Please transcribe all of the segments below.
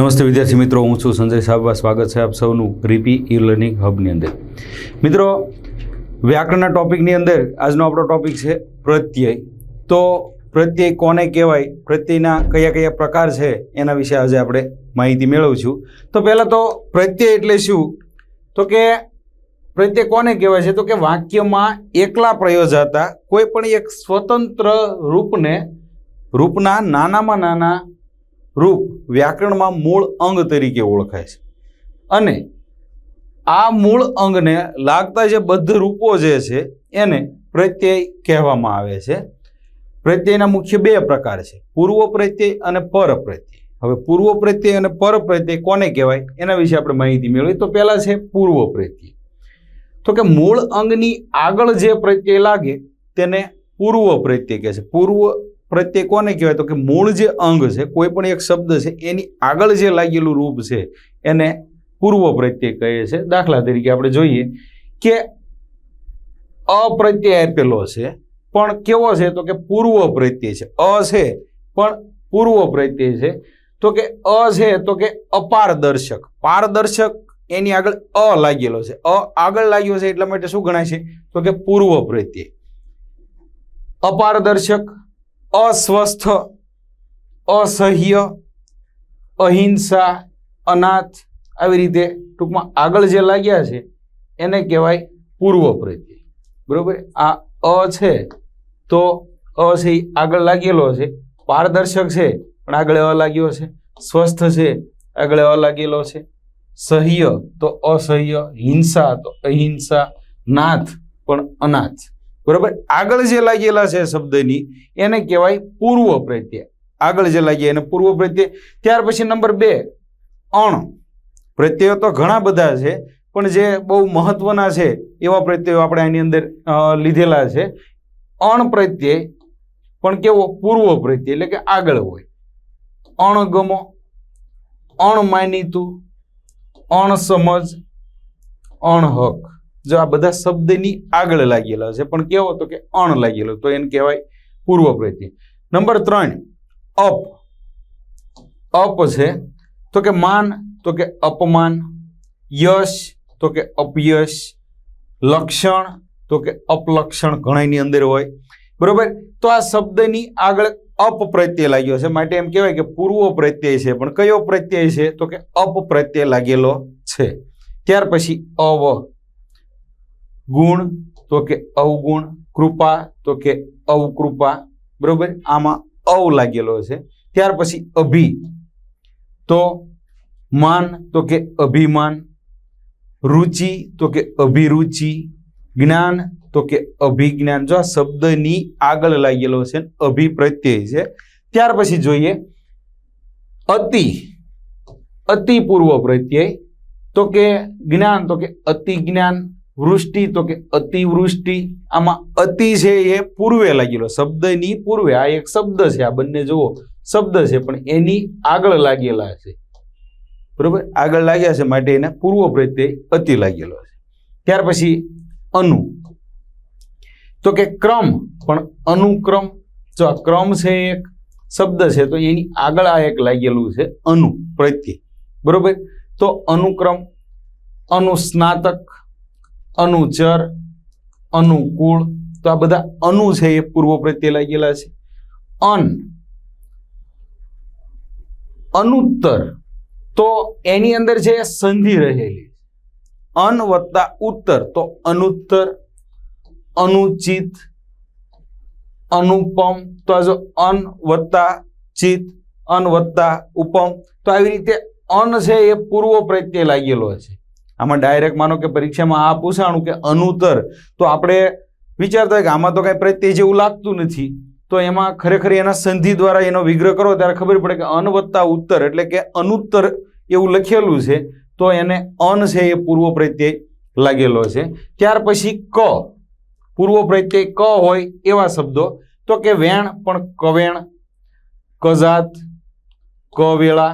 નમસ્તે વિદ્યાર્થી મિત્રો, હું છું સંજય સાબા સ્વાગત છે આપ સૌનું રીપી ઈ લર્નિંગ હબની અંદર. મિત્રો, વ્યાકરણના ટોપિકની અંદર આજનો આપણો ટોપિક છે પ્રત્યય. તો પ્રત્યય કોને કહેવાય? પ્રત્યયના કયા કયા પ્રકાર છે? એના વિશે આજે આપણે માહિતી મેળવશું. તો પહેલાં તો પ્રત્યય એટલે શું? તો કે પ્રત્યય કોને કહેવાય છે? તો કે વાક્યમાં એકલા પ્રયોજાતા કોઈ પણ એક સ્વતંત્ર રૂપને, રૂપના નાનામાં નાના રૂપ વ્યાકરણમાં મૂળ અંગ તરીકે ઓળખાય છે. અને આ મૂળ અંગને લાગતા જે બદ્ધ રૂપો જે છે એને પ્રત્યય કહેવામાં આવે છે. પ્રત્યયના મુખ્ય બે પ્રકાર છે. પૂર્વ પ્રત્યય અને પર પ્રત્યય. હવે પૂર્વ પ્રત્યય અને પર પ્રત્યય કોને કહેવાય? એના વિશે આપણે માહિતી મેળવી. તો પહેલા છે પૂર્વ પ્રત્યય. તો કે મૂળ અંગની આગળ જે પ્રત્યય લાગે તેને પૂર્વ પ્રત્યય કહે છે. પૂર્વ પ્રત્યય કોને કહેવાય? તો કે મૂળ જે અંગ છે, કોઈ પણ એક શબ્દ છે, એની આગળ જે લાગેલું રૂપ છે, એને પૂર્વ પ્રત્યય કહે છે. દાખલા તરીકે આપણે જોઈએ કે અપ્રત્યય આપેલો છે, પણ કેવો છે? તો કે પૂર્વ પ્રત્યય છે. અ છે, પણ પૂર્વ પ્રત્યય છે. તો કે અ છે, તો કે અપારદર્શક. પારદર્શક એની આગળ અ લાગેલો છે. અ આગળ લાગ્યો છે એટલા માટે શું ગણાય છે? તો કે પૂર્વ પ્રત્યય અપારદર્શક અસ્વસ્થ, અસહ્ય, અહિંસા, અનાથ આવી રીતે ટૂંકમાં આગળ જે લાગ્યા છે, એને કહેવાય પૂર્વ પ્રત્યય બરોબર? આ અ છે, તો અ છે આગળ લાગેલો છે. પારદર્શક છે, પણ આગળ અ લાગ્યો છે. સ્વસ્થ છે, આગળ અ લાગેલો છે. સહ્ય, તો અસહ્ય, હિંસા, તો અહિંસા, નાથ, પણ અનાથ. બરોબર? આગળ જે લાગેલા છે શબ્દની, એને કહેવાય પૂર્વ પ્રત્યય. આગળ જે લાગ્યા એને પૂર્વ પ્રત્યય. ત્યાર પછી નંબર બે, અણ. પ્રત્યયો તો ઘણા બધા છે, પણ જે બહુ મહત્વના છે, એવા પ્રત્યયો આપણે આની અંદર લીધેલા છે. અણ પ્રત્યય, પણ કેવો? પૂર્વ પ્રત્યય, એટલે કે આગળ હોય. અણગમો અણમાનીતું અણસમજ અણહક જો આ બધા શબ્દની આગળ લાગેલા છે, પણ કેવો તો કે અણ લાગેલો, તો એને કહેવાય પૂર્વ પ્રત્યય નંબર ત્રણ, અપ. અપ છે તો કે માન, તો કે અપમાન. યશ, તો કે અપયશ. લક્ષણ, તો કે અપલક્ષણ ઘણાની અંદર હોય. બરોબર? તો આ શબ્દની આગળ અપ પ્રત્યય લાગ્યો છે. માટે એમ કહેવાય કે પૂર્વ પ્રત્યય છે, પણ કયો પ્રત્યય છે? તો કે અપ પ્રત્યય લાગેલો છે. ત્યાર પછી અવ. ગુણ તો કે અવગુણ, કૃપા તો કે અવકૃપા, બરોબર? આમાં અવ લાગેલો છે ત્યાર પછી અભિ. તો માન તો કે અભિમાન, રુચિ તો કે અભિરુચિ, જ્ઞાન તો કે અભિજ્ઞાન. જો આ શબ્દની આગળ લાગેલો છે અભિપ્રત્યય છે. ત્યાર પછી જોઈએ, અતિ અતિ પૂર્વ પ્રત્યય તો કે જ્ઞાન તો કે અતિ જ્ઞાન વૃષ્ટિ તો કે અતિવૃષ્ટિ, આમાં અતિ છે એ પૂર્વે લાગેલો. શબ્દની પૂર્વે, આ એક શબ્દ છે, આ બંને જુઓ. શબ્દ છે, પણ એની આગળ લાગેલા છે. બરોબર? આગળ લાગ્યા છે માટે એને પૂર્વ પ્રત્યય અતિ લાગેલો છે. ત્યાર પછી અનુ. તો કે ક્રમ, પણ અનુક્રમ, જો આ ક્રમ છે એક, શબ્દ છે, તો એની આગળ આ એક લાગેલું છે અનુ પ્રત્યય બરોબર? તો અનુક્રમ, અનુસ્નાતક અનુચર, અનુકૂળ, તો આ બધા અનુ છે એ પૂર્વ પ્રત્યે લાગેલા છે. અન, અનુત્તર, તો એની અંદર છે સંધિ રહેલી. અન વત્તા ઉત્તર, તો અનુત્તર, અનુચિત, અનુપમ, તો આ જો અન વત્તા ચિત, અન વત્તા ઉપમ, તો આવી રીતે અન છે એ પૂર્વ પ્રત્યે લાગેલો છે. આમાં ડાયરેક્ટ માનો કે પરીક્ષામાં આ પૂછાણું કે અનુત્તર, તો આપણે વિચારતા હોય કે આમાં તો કાંઈ પ્રત્યય જેવું લાગતું નથી, તો એમાં ખરેખર એના સંધિ દ્વારા એનો વિગ્રહ કરો, ત્યારે ખબર પડે કે અન ઉત્તર એટલે કે અનુત્તર એવું લખેલું છે, તો એને અન છે એ પૂર્વ પ્રત્યય લાગેલો છે. ત્યાર પછી ક, પૂર્વ પ્રત્યય ક હોય એવા શબ્દો, તો કે વેણ પણ કવેણ, કજાત, કવેળા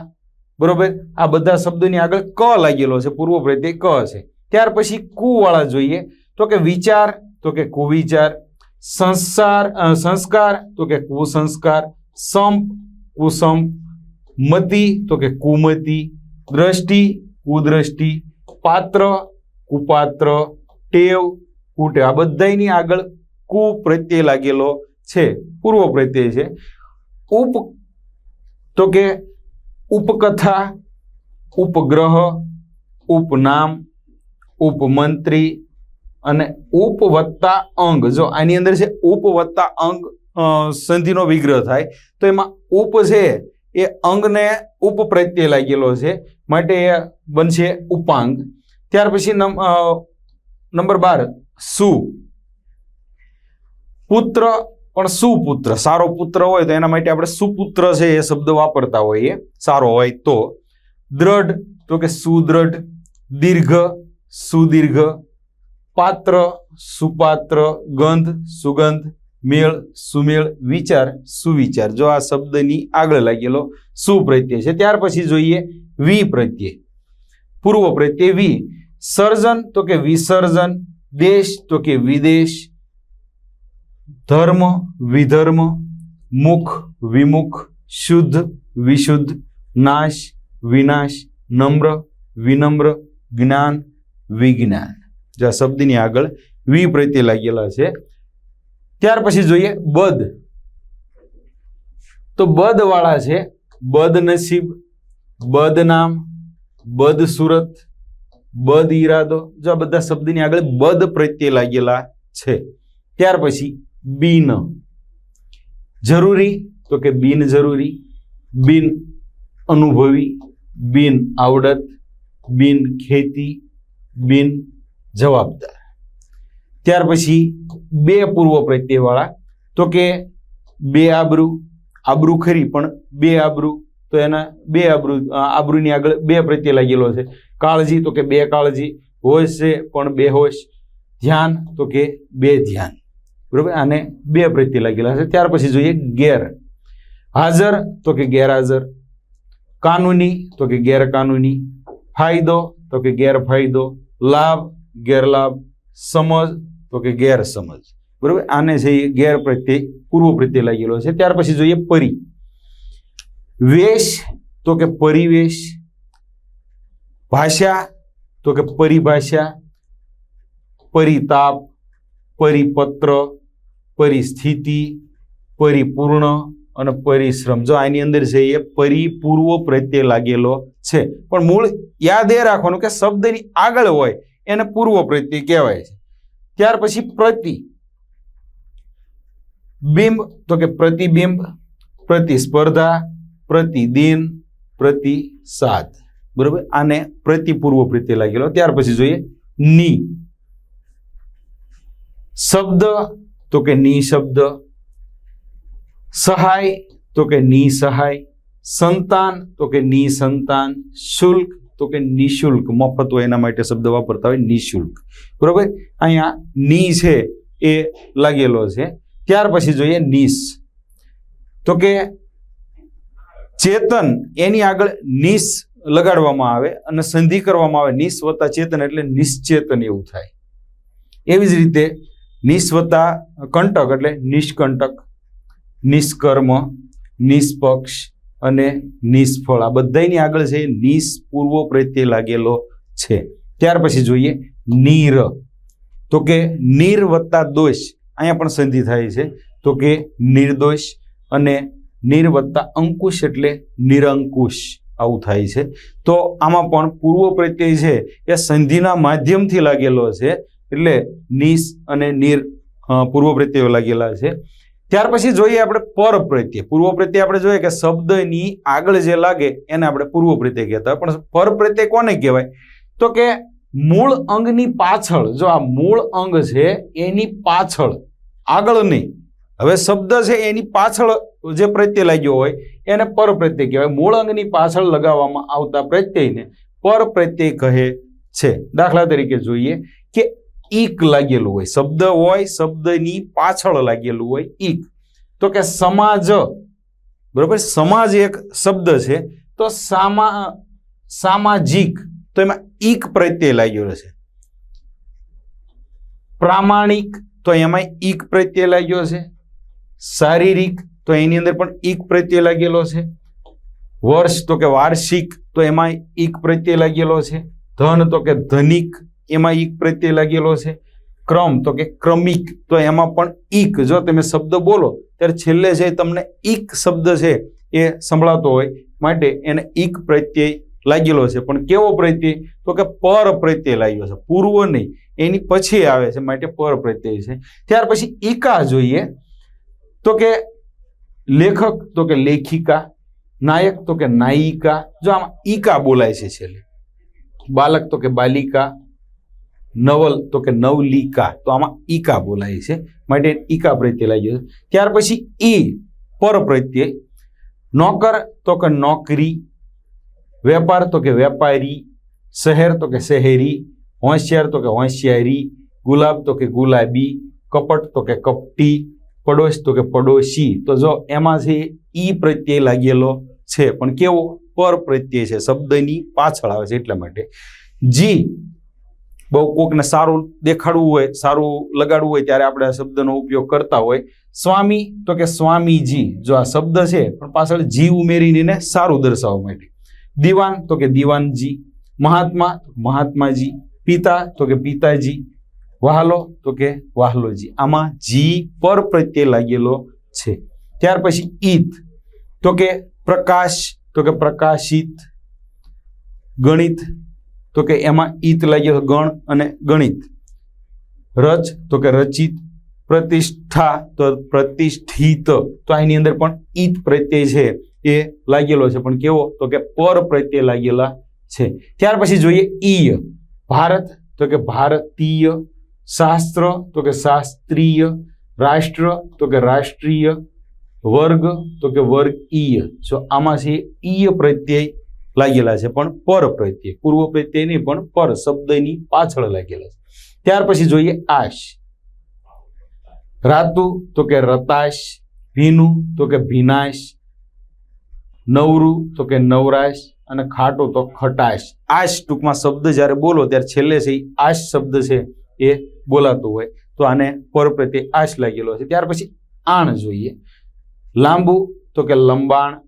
બરોબર? આ બધા શબ્દોની આગળ ક લાગેલો છે પૂર્વ પ્રત્યય ક છે ત્યાર પછી કુ વાળા જોઈએ, તો કે વિચાર, તો કે કુવિચાર. સંસાર સંસ્કાર, તો કે કુસંસ્કાર. સંપ, કુસંપ. મતિ, તો કે કુમતિ. દ્રષ્ટિ, કુદ્રષ્ટિ. પાત્ર, કુપાત્ર. ટેવ, કુટેવ. આ બધાયની આગળ કુ પ્રત્યય લાગેલો છે, પૂર્વ પ્રત્યય છે. ઉપ, તો કે ઉપકથા, ઉપગ્રહ, ઉપનામ, ઉપમંત્રી અને ઉપવત્તા અંગ. જો આની અંદર છે ઉપવત્તા અંગ સંધિનો વિગ્રહ થાય, તો એમાં ઉપ છે એ અંગને ઉપ પ્રત્યય લાગેલો છે. માટે એ બનશે ઉપાંગ. ત્યાર પછી નંબર બાર, સુ. પુત્ર પણ સુપુત્ર, સારો પુત્ર હોય તો એના માટે આપણે સુપુત્ર છે એ શબ્દ વાપરતા હોઈએ, સારો હોય તો. દ્રઢ, તો કે સુદ્રઢ, દીર્ઘ, સુદીર્ઘ, પાત્ર, સુપાત્ર, ગંધ, સુગંધ, મેળ, સુમેળ, વિચાર, સુવિચાર. જો આ શબ્દની આગળ લાગેલો સુપ્રત્યય છે, ત્યાર પછી જોઈએ વિ પ્રત્યય પૂર્વ પ્રત્યય વિ. સર્જન, તો કે વિસર્જન. દેશ, તો કે વિદેશ. ધર્મ, વિધર્મ, મુખ, વિમુખ, શુદ્ધ, વિશુદ્ધ, નાશ, વિનાશ, નમ્ર, વિનમ્ર, જ્ઞાન, વિજ્ઞાન. જે શબ્દની આગળ વિ પ્રત્યે લાગેલા છે, ત્યાર પછી જોઈએ બદ તો બદ વાળા છે બદ નસીબ બદસુરત બદ સુરત બદ ઈરાદો જો આ બધા શબ્દની આગળ બદ પ્રત્યે લાગેલા છે, ત્યાર પછી બિન. જરૂરી? તો કે બિન જરૂરી. બિન અનુભવી. બિન આવડત. બિન ખેતી. બિન જવાબદાર. ત્યાર પછી બે પૂર્વ પ્રત્યયવાળા. તો કે બે આબરૂ. આબરૂ ખરી, પણ બે આબરૂ. તો એના બે આબરૂ આબરૂની આગળ બે પ્રત્યય લાગેલો છે. કાળજી, તો કે બે કાળજી. હોશ છે, પણ બે હોશ. ધ્યાન, તો કે બે ધ્યાન. બરોબર? આને બે પ્રત્યે લાગેલા છે ત્યાર પછી જોઈએ ગેર. હાજર તો કે ગેરહાજર. કાનૂની તો કે ગેરકાનૂની. ફાયદો તો કે ગેરફાયદો. લાભ, ગેરલાભ. સમજ તો કે ગેરસમજ. બરોબર? આને છે એ ગેર પ્રત્યે, પૂર્વ પ્રત્યે લાગેલો છે ત્યાર પછી જોઈએ પરી. વેશ તો કે પરિવેશ. ભાષા તો કે પરિભાષા. પરિતાપ પરિપત્ર, પરિસ્થિતિ, પરિપૂર્ણ અને પરિશ્રમ. જો આની અંદર છે એ પરિપૂર્વ પ્રત્યય લાગેલો છે. પણ મૂળ યાદ એ રાખવાનું કે શબ્દની આગળ હોય એને પૂર્વ પ્રત્યે કહેવાય છે. ત્યાર પછી પ્રતિ. બિંબ, તો કે પ્રતિબિંબ, પ્રતિસ્પર્ધા, પ્રતિદિન, પ્રતિસાદ. બરોબર? આને પ્રતિપૂર્વ પ્રત્યે લાગેલો. ત્યાર પછી જોઈએ ની. શબ્દ, તો કે નિશબ્દ. સહાય, તો કે નિસહાય. સંતાન, તો કે નિસંતાન. શુલ્ક, તો કે નિશુલ્ક. મફત હોય એના માટે શબ્દ વાપરતા હોય નિશુલ્ક. બરોબર? અહીંયા ની છે એ લાગેલો છે. ત્યાર પછી જોઈએ નિસ. તો કે ચેતન, એની આગળ નિસ લગાડવામાં આવે અને સંધિ કરવામાં આવે. નિસ વત્તા ચેતન એટલે નિશ્ચેતન એવું થાય. એવી જ રીતે નિસ વત્તા કંટક એટલે નિષ્કંટક, નિષ્કર્મ, નિષ્પક્ષ અને નિષ્ફળ. આ બધાની આગળ છે એ પ્રત્યે લાગેલો છે. ત્યાર પછી જોઈએ નીર. તો કે નીર વત્તા દોષ. અહીંયા પણ સંધિ થાય છે. તો કે નિર્દોષ અને નીર વત્તા અંકુશ એટલે નિરંકુશ. આવું થાય છે. તો આમાં પણ પૂર્વ પ્રત્યય છે એ સંધિના માધ્યમથી લાગેલો છે. એટલે નિસ અને નિર પૂર્વ પ્રત્યયો લાગેલા છે. ત્યાર પછી જોઈએ આપણે પર પ્રત્યય પૂર્વ પ્રત્યય આપણે જોઈએ કે શબ્દની આગળ જે લાગે એને આપણે પૂર્વ પ્રત્યય કહેતા પણ પર પ્રત્યય કોને કહેવાય? તો કે મૂળ અંગની પાછળ, જો આ મૂળ અંગ છે એની પાછળ, આગળ નહીં. હવે શબ્દ છે એની પાછળ જે પ્રત્યય લાગ્યો હોય એને પર પ્રત્યય કહેવાય. મૂળ અંગની પાછળ લગાવવામાં આવતા પ્રત્યયને પર પ્રત્યય કહે છે. દાખલા તરીકે જોઈએ કે ઈક લાગેલું હોય, શબ્દ હોય, શબ્દની પાછળ લાગેલું હોય ઈક. તો કે સમાજ, બરોબર? સમાજ એક શબ્દ છે, તો સામા, સામાજિક, તો એમાં ઈક પ્રત્યય લાગેલો છે. પ્રામાણિક, તો એમાં ઈક પ્રત્યય લાગ્યો છે. શારીરિક, તો એની અંદર પણ ઈક પ્રત્યય લાગેલો છે. વર્ષ, તો કે વાર્ષિક, તો એમાં ઈક પ્રત્યય લાગેલો છે. ધન, તો કે ધનિક એમાં ઈક પ્રત્યય લાગેલો છે. ક્રમ, તો કે ક્રમિક, તો એમાં પણ ઈક, જો તમે શબ્દ બોલો, ત્યારે છેલ્લે જે તમને ઈક શબ્દ છે એ સંભળાતો હોય, માટે એને ઈક પ્રત્યય લાગેલો છે. પણ કેવો પ્રત્યય? તો કે પર પ્રત્યય લાગ્યો છે, પૂર્વ નહીં, એની પછી આવે છે, માટે પર પ્રત્યય છે. ત્યાર પછી ઈકા જોઈએ, તો કે લેખક, તો કે લેખિકા, નાયક, તો કે નાયિકા, જો આમાં ઈકા બોલાય છે છેલ્લે. બાલક, તો કે બાલિકા નવલ, તો કે નવલિકા, તો આમાં ઈકા બોલાય છે. માટે ઈકા પ્રત્યય લાગ્યો છે. ત્યાર પછી ઈ પર પ્રત્યય નોકર, તો કે નોકરી, વેપાર, તો કે વેપારી, શહેર, તો કે શહેરી, હોશિયાર, તો કે હોશિયારી, ગુલાબ, તો કે ગુલાબી, કપટ, તો કે કપટી, પડોશ, તો કે પડોશી. તો જો એમાં છે ઈ પ્રત્યય લાગેલો છે. પણ કેવો? પર પ્રત્યય છે. શબ્દની પાછળ આવે છે એટલા માટે. જી બહુ કોકને સારું દેખાડવું હોય, સારું લગાડવું હોય ત્યારે આપણે આ શબ્દનો ઉપયોગ કરતા હોય. સ્વામી, તો કે સ્વામીજી, જો આ શબ્દ છે, પણ પાછળ જી ઉમેરીને એને સારું દર્શાવવા માટે દીવાન, તો કે દીવાનજી. મહાત્મા મહાત્માજી. પિતા, તો કે પિતાજી. વહાલો, તો કે વાહલોજી. આમાં જી પર પ્રત્યે લાગેલો છે. ત્યાર પછી ઈત, તો કે પ્રકાશ, તો કે પ્રકાશિત, ગણિત. તો કે એમાં ઈત લાગ્યો ગણ અને ગણિત. રચ તો કે રચિત, પ્રતિષ્ઠા તો પ્રતિષ્ઠિત. તો આની અંદર પણ ઈત પ્રત્યય છે, એ લાગેલો છે. પણ કેવો? તો કે પર પ્રત્યય લાગેલા છે. ત્યાર પછી જોઈએ ઈય. ભારત તો કે ભારતીય, શાસ્ત્ર તો કે શાસ્ત્રીય, રાષ્ટ્ર તો કે રાષ્ટ્રીય, વર્ગ તો કે વર્ગીય. જો આમાં છે ઈય પ્રત્યય લાગેલા છે, પણ પર પ્રત્યે, પૂર્વ પ્રત્યે નહીં, પણ પર શબ્દની પાછળ લાગેલા છે. ત્યાર પછી જોઈએ આશ. રાતુ તો કે રતાશ, ભીનું તો કે ભીનાશ, નવરું તો કે નવરાશ, અને ખાટું તો ખટાશ. આશ ટૂંકમાં શબ્દ જ્યારે બોલો, ત્યારે છેલ્લે છે આશ શબ્દ છે, એ બોલાતું હોય. તો આને પર પ્રત્યે આશ લાગેલો છે. ત્યાર પછી આણ જોઈએ. લાંબુ તો કે લંબાણ,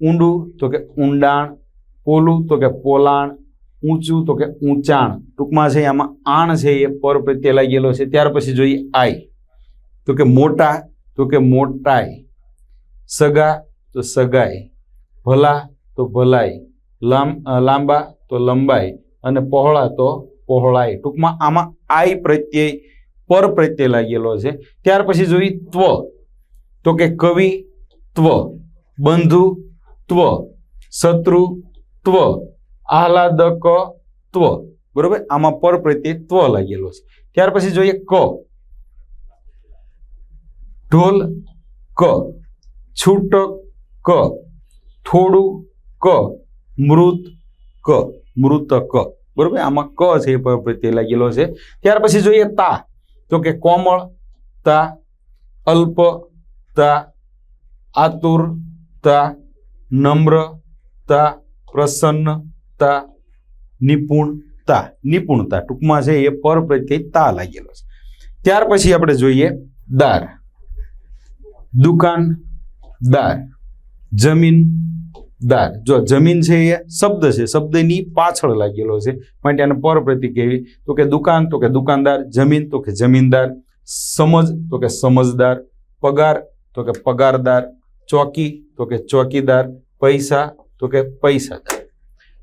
ઊંડું તો કે ઊંડાણ પોલું તો કે પોલાણ, ઊંચું તો કે ઊંચાણ. ટૂંકમાં છે આમાં આણ છે એ પર પ્રત્યે લાગેલો છે. ત્યાર પછી જોઈએ આઈ. તો કે મોટા, તો કે મોટાઈ. સગા, તો સગાઈ. ભલા, તો ભલાઈ. લાંબ લાંબા, તો લંબાઈ. અને પહોળા, તો પહોળાઈ. ટૂંકમાં આમાં આઈ પ્રત્યય પર પ્રત્યય લાગેલો છે. ત્યાર પછી જોઈએ ત્વ. તો કે કવિ, ત્વ. બંધુ, ત્વ. શત્રુ ત્વ. આહલાદક ત્વ. બરોબર? આમાં પર પ્રત્યે ત્વ લાગેલો છે. ત્યાર પછી જોઈએ ક. ઢોલ ક. છૂટક ક. થોડું ક. મૃત ક. મૃતક. બરોબર? આમાં ક છે પર પ્રત્યે લાગેલો છે. ત્યાર પછી જોઈએ તા. તો કે કોમળ, તા, અલ્પ, તા, આતુર, તા, નમ્ર, તા પ્રસન્નતા, નિપુણતા નિપુણતા ટૂંકમાં છે એ પર પ્રત્યય તા લાગેલો છે. ત્યાર પછી આપણે જોઈએ દાર. દુકાન દાર. જમીન જો જમીન છે એ શબ્દ છે, શબ્દની પાછળ લાગેલો છે. માટે આને પર પ્રતિક કહેવી તો કે દુકાન, તો કે દુકાનદાર, જમીન, તો કે જમીનદાર, સમજ, તો કે સમજદાર, પગાર, તો કે પગારદાર, ચોકી, તો કે ચોકીદાર, પૈસા તો કે પૈસા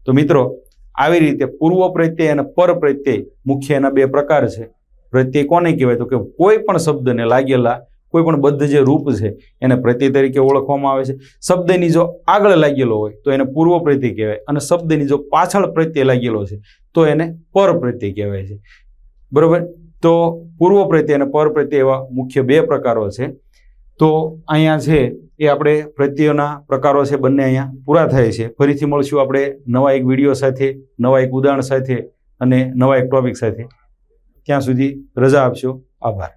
તો મિત્રો, આવી રીતે પૂર્વ પ્રત્યય અને પર પ્રત્યય મુખ્ય એના બે પ્રકાર છે. પ્રત્યય કોને કહેવાય? તો કે કોઈ પણ શબ્દને લાગેલા, કોઈ પણ બદ્ધ જે રૂપ છે, એને પ્રત્યય તરીકે ઓળખવામાં આવે છે. શબ્દની જો આગળ લાગેલો હોય, તો એને પૂર્વ પ્રત્યય કહેવાય. અને શબ્દની જો પાછળ પ્રત્યય લાગેલો છે, તો એને પર પ્રત્યય કહેવાય છે. બરોબર? તો પૂર્વ પ્રત્યય અને પર પ્રત્યય એવા મુખ્ય બે પ્રકારો છે. તો અહીંયા છે એ આપણે પ્રત્યયોના પ્રકારો છે બંને અહીંયા પૂરા થાય છે. ફરીથી મળશું આપણે નવા એક વીડિયો સાથે, નવા એક ઉદાહરણ સાથે અને નવા એક ટોપિક સાથે. ત્યાં સુધી રજા આપશો આભાર.